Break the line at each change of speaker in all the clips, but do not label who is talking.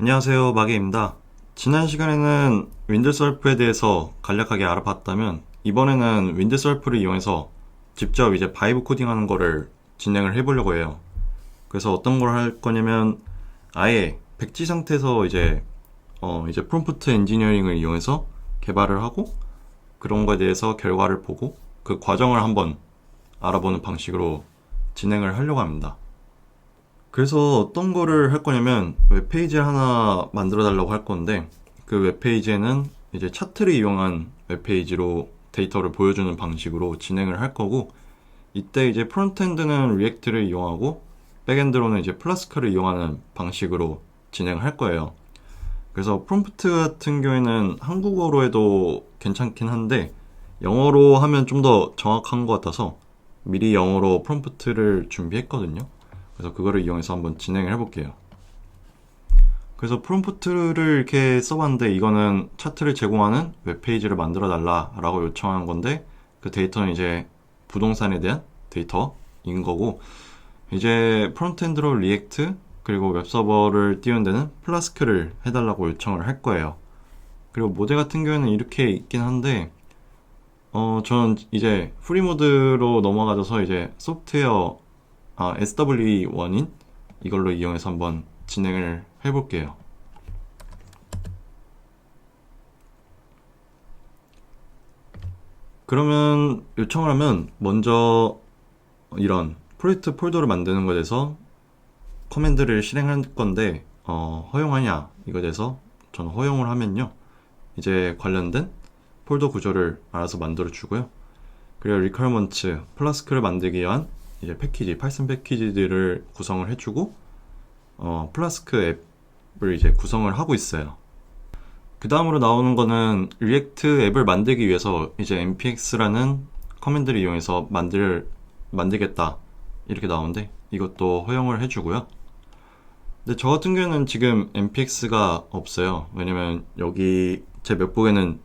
안녕하세요 마개입니다 지난 시간에는 윈드설프에 대해서 간략하게 알아봤다면 이번에는 윈드설프를 이용해서 직접 이제 바이브 코딩하는 거를 진행을 해보려고 해요 그래서 어떤 걸 할 거냐면 아예 백지 상태에서 이제 어 이제 프롬프트 엔지니어링을 이용해서 개발을 하고 그런 거에 대해서 결과를 보고 그 과정을 한번 알아보는 방식으로 진행을 하려고 합니다. 그래서 어떤 거를 할 거냐면 웹페이지를 하나 만들어 달라고 할 건데 그 웹페이지에는 이제 차트를 이용한 웹페이지로 데이터를 보여주는 방식으로 진행을 할 거고 이때 이제 프론트엔드는 리액트를 이용하고 백엔드로는 이제 플라스크를 이용하는 방식으로 진행을 할 거예요. 그래서 프롬프트 같은 경우에는 한국어로 해도 괜찮긴 한데 영어로 하면 좀 더 정확한 것 같아서 미리 영어로 프롬프트를 준비했거든요. 그래서 그거를 이용해서 한번 진행을 해볼게요. 그래서 프롬프트를 이렇게 써봤는데 이거는 차트를 제공하는 웹페이지를 만들어 달라라고 요청한 건데 그 데이터는 이제 부동산에 대한 데이터인 거고 이제 프론트엔드로 리액트 그리고 웹서버를 띄운 데는 플라스크를 해달라고 요청을 할 거예요. 그리고 모델 같은 경우에는 이렇게 있긴 한데 어 저는 이제 프리 모드로 넘어가져서 이제 소프트웨어 아, SWE1인 이걸로 이용해서 한번 진행을 해볼게요. 그러면 요청을 하면 먼저 이런 프로젝트 폴더를 만드는 것에 대해서 커맨드를 실행할 건데 어, 허용하냐 이거에 대해서 저는 허용을 하면요 이제 관련된 폴더 구조를 알아서 만들어 주고요 그리고 리퀄먼츠 플라스크를 만들기 위한 이제 패키지 파이썬 패키지들을 구성을 해주고 어, 플라스크 앱을 이제 구성을 하고 있어요 그 다음으로 나오는 거는 리액트 앱을 만들기 위해서 이제 npx라는 커맨드를 이용해서 만들 만들겠다 이렇게 나오는데 이것도 허용을 해주고요. 근데 저 같은 경우에는 지금 npx가 없어요. 왜냐면 여기 제 맥북에는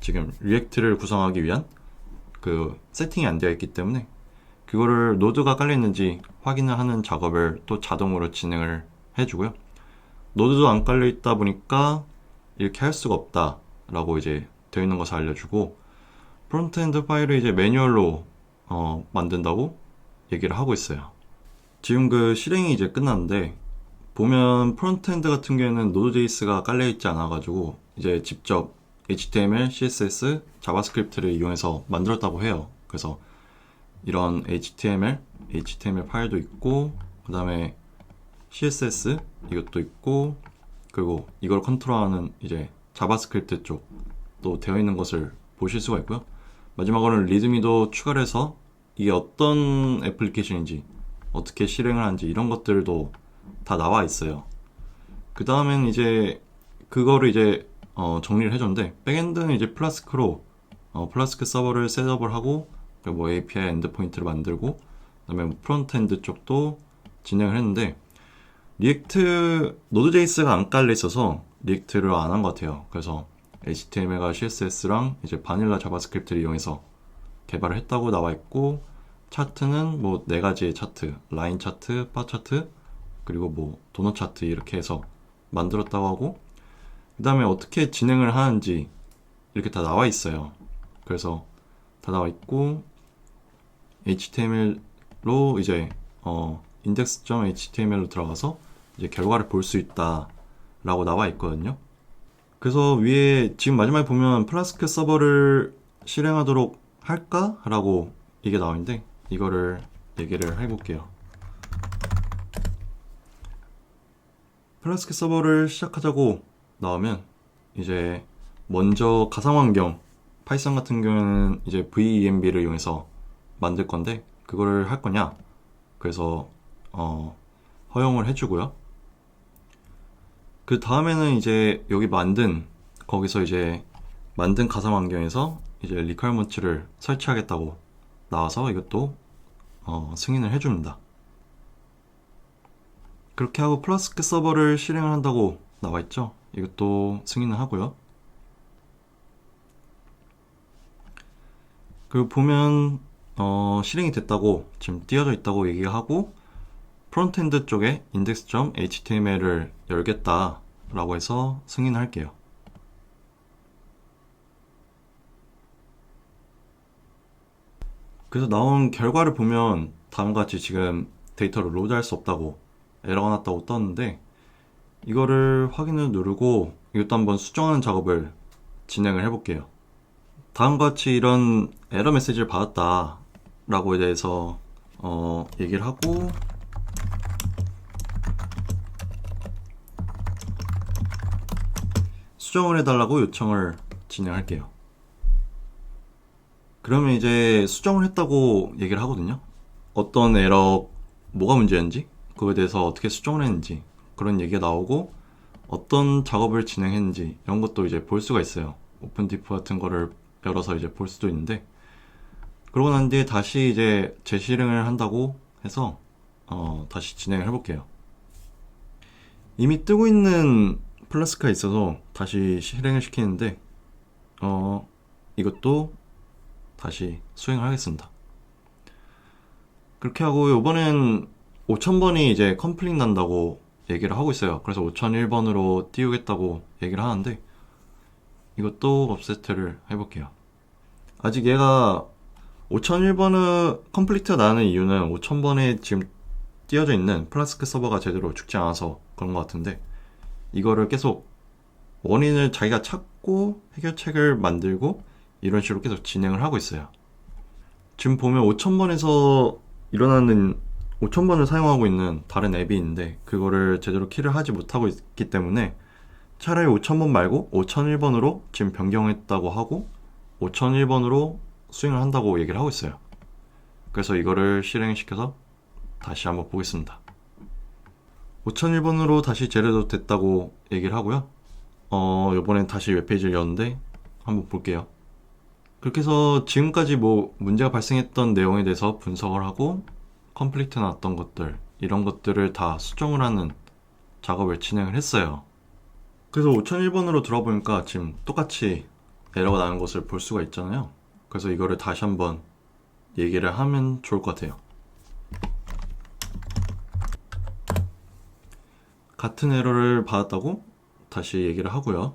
지금 리액트를 구성하기 위한 그 세팅이 안 되어 있기 때문에 그거를 노드가 깔려 있는지 확인을 하는 작업을 또 자동으로 진행을 해주고요. 노드도 안 깔려 있다 보니까 이렇게 할 수가 없다라고 이제 되어 있는 것을 알려주고 프론트엔드 파일을 이제 매뉴얼로 어, 만든다고 얘기를 하고 있어요. 지금 그 실행이 이제 끝났는데 보면 프론트엔드 같은 경우에는 노드.js가 깔려 있지 않아가지고 이제 직접 HTML, CSS, 자바스크립트를 이용해서 만들었다고 해요. 그래서 이런 HTML, HTML 파일도 있고 그 다음에 CSS 이것도 있고 그리고 이걸 컨트롤하는 이제 자바스크립트 쪽도 되어 있는 것을 보실 수가 있고요. 마지막으로는 리드미도 추가를 해서 이게 어떤 애플리케이션인지 어떻게 실행을 하는지 이런 것들도 다 나와 있어요. 그 다음엔 이제 그거를 이제 어, 정리를 해줬는데 백엔드는 이제 플라스크로 어, 플라스크 서버를 셋업을 하고 뭐 API 엔드포인트를 만들고 그다음에 뭐 프론트엔드 쪽도 진행을 했는데 리액트 노드.js가 안 깔려 있어서 리액트를 안 한 것 같아요. 그래서 HTML과 CSS랑 이제 바닐라 자바스크립트를 이용해서 개발을 했다고 나와 있고 차트는 뭐 네 가지의 차트, 라인 차트, 바 차트, 그리고 뭐 도넛 차트 이렇게 해서 만들었다고 하고 그 다음에 어떻게 진행을 하는지 이렇게 다 나와 있어요. 그래서 다 나와 있고 HTML로 이제 어 index.html로 들어가서 이제 결과를 볼 수 있다라고 나와 있거든요. 그래서 위에 지금 마지막에 보면 플라스크 서버를 실행하도록 할까라고 이게 나오는데 이거를 얘기를 해볼게요. 플라스크 서버를 시작하자고 나오면 이제 먼저 가상 환경 파이썬 같은 경우에는 이제 VEMB를 이용해서 만들 건데 그거를 할 거냐? 그래서 어, 허용을 해주고요. 그 다음에는 이제 여기 만든 거기서 이제 만든 가상 환경에서 이제 리퀄먼츠를 설치하겠다고 나와서 이것도 어, 승인을 해줍니다. 그렇게 하고 플라스크 서버를 실행을 한다고 나와 있죠. 이것도 승인을 하고요. 그리고 보면 어, 실행이 됐다고 지금 띄어져 있다고 얘기하고 프론트엔드 쪽에 index.html을 열겠다 라고 해서 승인할게요. 그래서 나온 결과를 보면 다음과 같이 지금 데이터를 로드할 수 없다고 에러가 났다고 떴는데 이거를 확인을 누르고 이것도 한번 수정하는 작업을 진행을 해볼게요. 다음과 같이 이런 에러 메시지를 받았다 라고 대해서 어, 얘기를 하고 수정을 해달라고 요청을 진행할게요. 그러면 이제 수정을 했다고 얘기를 하거든요. 어떤 에러, 뭐가 문제였는지, 그거에 대해서 어떻게 수정을 했는지, 그런 얘기가 나오고, 어떤 작업을 진행했는지, 이런 것도 이제 볼 수가 있어요. 오픈 디프 같은 거를 열어서 이제 볼 수도 있는데, 그러고 난 뒤에 다시 이제 재실행을 한다고 해서, 어, 다시 진행을 해볼게요. 이미 뜨고 있는 플라스크가 있어서 다시 실행을 시키는데, 어, 이것도 다시 수행을 하겠습니다. 그렇게 하고 이번엔 5000번이 이제 컴플릿 난다고 얘기를 하고 있어요. 그래서 5001번으로 띄우겠다고 얘기를 하는데 이것도 업세트를 해볼게요. 아직 얘가 5001번은 컴플리트가 나는 이유는 5000번에 지금 띄어져 있는 플라스크 서버가 제대로 죽지 않아서 그런 것 같은데 이거를 계속 원인을 자기가 찾고 해결책을 만들고 이런 식으로 계속 진행을 하고 있어요. 지금 보면 5000번에서 일어나는 5000번을 사용하고 있는 다른 앱이 있는데 그거를 제대로 키를 하지 못하고 있기 때문에 차라리 5000번 말고 5001번으로 지금 변경했다고 하고 5001번으로 수행을 한다고 얘기를 하고 있어요. 그래서 이거를 실행시켜서 다시 한번 보겠습니다. 5001번으로 다시 제레도 됐다고 얘기를 하고요. 어, 요번엔 다시 웹페이지를 여는데 한번 볼게요. 그렇게 해서 지금까지 뭐 문제가 발생했던 내용에 대해서 분석을 하고 컴플리트 났던 것들 이런 것들을 다 수정을 하는 작업을 진행을 했어요. 그래서 5001번으로 들어보니까 지금 똑같이 에러가 나는 것을 볼 수가 있잖아요. 그래서 이거를 다시 한번 얘기를 하면 좋을 것 같아요. 같은 에러를 받았다고 다시 얘기를 하고요.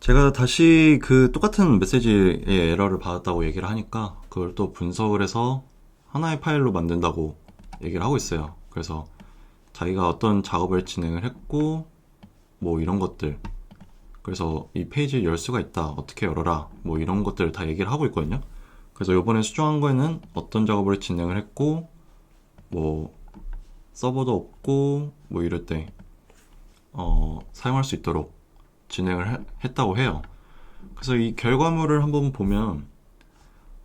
제가 다시 그 똑같은 메시지의 에러를 받았다고 얘기를 하니까 그걸 또 분석을 해서 하나의 파일로 만든다고 얘기를 하고 있어요. 그래서 자기가 어떤 작업을 진행을 했고 뭐 이런 것들 그래서 이 페이지를 열 수가 있다 어떻게 열어라 뭐 이런 것들을 다 얘기를 하고 있거든요. 그래서 이번에 수정한 거에는 어떤 작업을 진행을 했고 뭐 서버도 없고 뭐 이럴 때 어, 사용할 수 있도록 진행을 해- 했다고 해요. 그래서 이 결과물을 한번 보면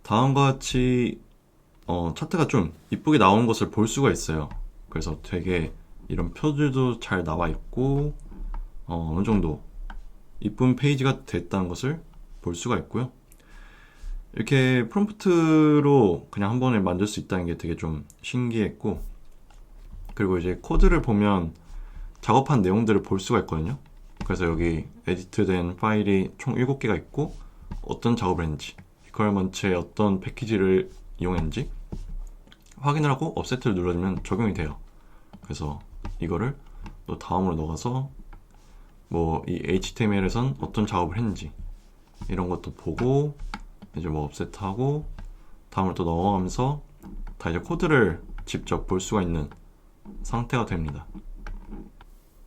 다음과 같이 어, 차트가 좀 이쁘게 나온 것을 볼 수가 있어요. 그래서 되게 이런 표들도 잘 나와 있고 어, 어느 정도 이쁜 페이지가 됐다는 것을 볼 수가 있고요. 이렇게 프롬프트로 그냥 한 번에 만들 수 있다는 게 되게 좀 신기했고 그리고 이제 코드를 보면 작업한 내용들을 볼 수가 있거든요. 그래서 여기 에디트된 파일이 총 7개가 있고 어떤 작업을 했는지 리퀘어먼트에 어떤 패키지를 이용했는지 확인을 하고 업세트를 눌러주면 적용이 돼요. 그래서 이거를 또 다음으로 넣어서 뭐 이 HTML에선 어떤 작업을 했는지 이런 것도 보고 이제 뭐 업세트하고 다음으로 또 넘어가면서 다 이제 코드를 직접 볼 수가 있는 상태가 됩니다.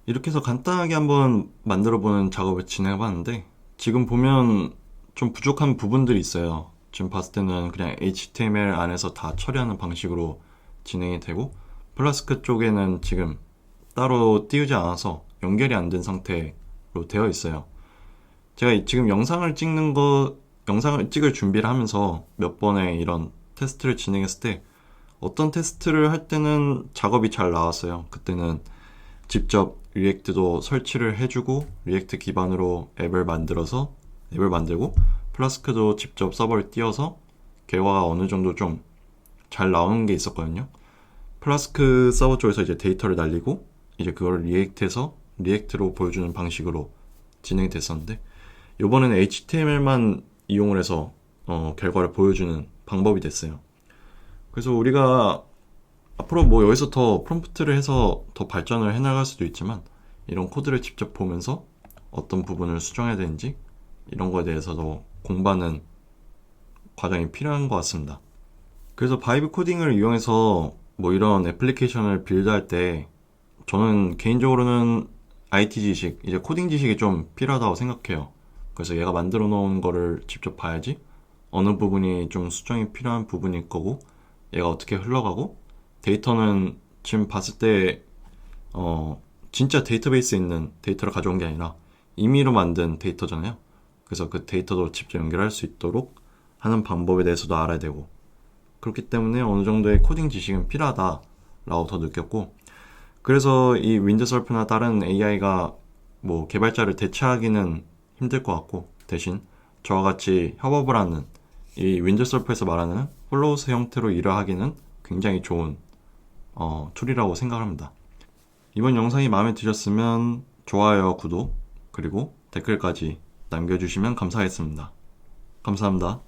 이렇게 해서 간단하게 한번 만들어 보는 작업을 진행해 봤는데 지금 보면 좀 부족한 부분들이 있어요. 지금 봤을 때는 그냥 HTML 안에서 다 처리하는 방식으로 진행이 되고 플라스크 쪽에는 지금 따로 띄우지 않아서 연결이 안 된 상태로 되어 있어요. 제가 이- 지금 영상을 찍는 거, 영상을 찍을 준비를 하면서 몇 번의 이런 테스트를 진행했을 때 어떤 테스트를 할 때는 작업이 잘 나왔어요. 그때는 직접 리액트도 설치를 해주고 리액트 기반으로 앱을 만들어서 앱을 만들고 플라스크도 직접 서버를 띄워서 결과가 어느 정도 좀 잘 나오는 게 있었거든요. 플라스크 서버 쪽에서 이제 데이터를 날리고 이제 그거를 리액트해서 리액트로 보여주는 방식으로 진행이 됐었는데 이번에는 HTML만 이용을 해서 어, 결과를 보여주는 방법이 됐어요. 그래서 우리가 앞으로 뭐 여기서 더 프롬프트를 해서 더 발전을 해나갈 수도 있지만 이런 코드를 직접 보면서 어떤 부분을 수정해야 되는지 이런 거에 대해서도 공부하는 과정이 필요한 것 같습니다. 그래서 바이브 코딩을 이용해서 뭐 이런 애플리케이션을 빌드할 때 저는 개인적으로는 IT 지식, 이제 코딩 지식이 좀 필요하다고 생각해요. 그래서 얘가 만들어 놓은 거를 직접 봐야지 어느 부분이 좀 수정이 필요한 부분일 거고 얘가 어떻게 흘러가고 데이터는 지금 봤을 때 어, 진짜 데이터베이스에 있는 데이터를 가져온 게 아니라 임의로 만든 데이터잖아요. 그래서 그 데이터도 직접 연결할 수 있도록 하는 방법에 대해서도 알아야 되고 그렇기 때문에 어느 정도의 코딩 지식은 필요하다라고 더 느꼈고 그래서 이 윈드서프나 다른 AI가 뭐 개발자를 대체하기는 힘들 것 같고 대신 저와 같이 협업을 하는 이 윈드서프에서 말하는 플로우스 형태로 일을 하기는 굉장히 좋은 어, 툴이라고 생각합니다. 이번 영상이 마음에 드셨으면 좋아요, 구독, 그리고 댓글까지 남겨주시면 감사하겠습니다. 감사합니다.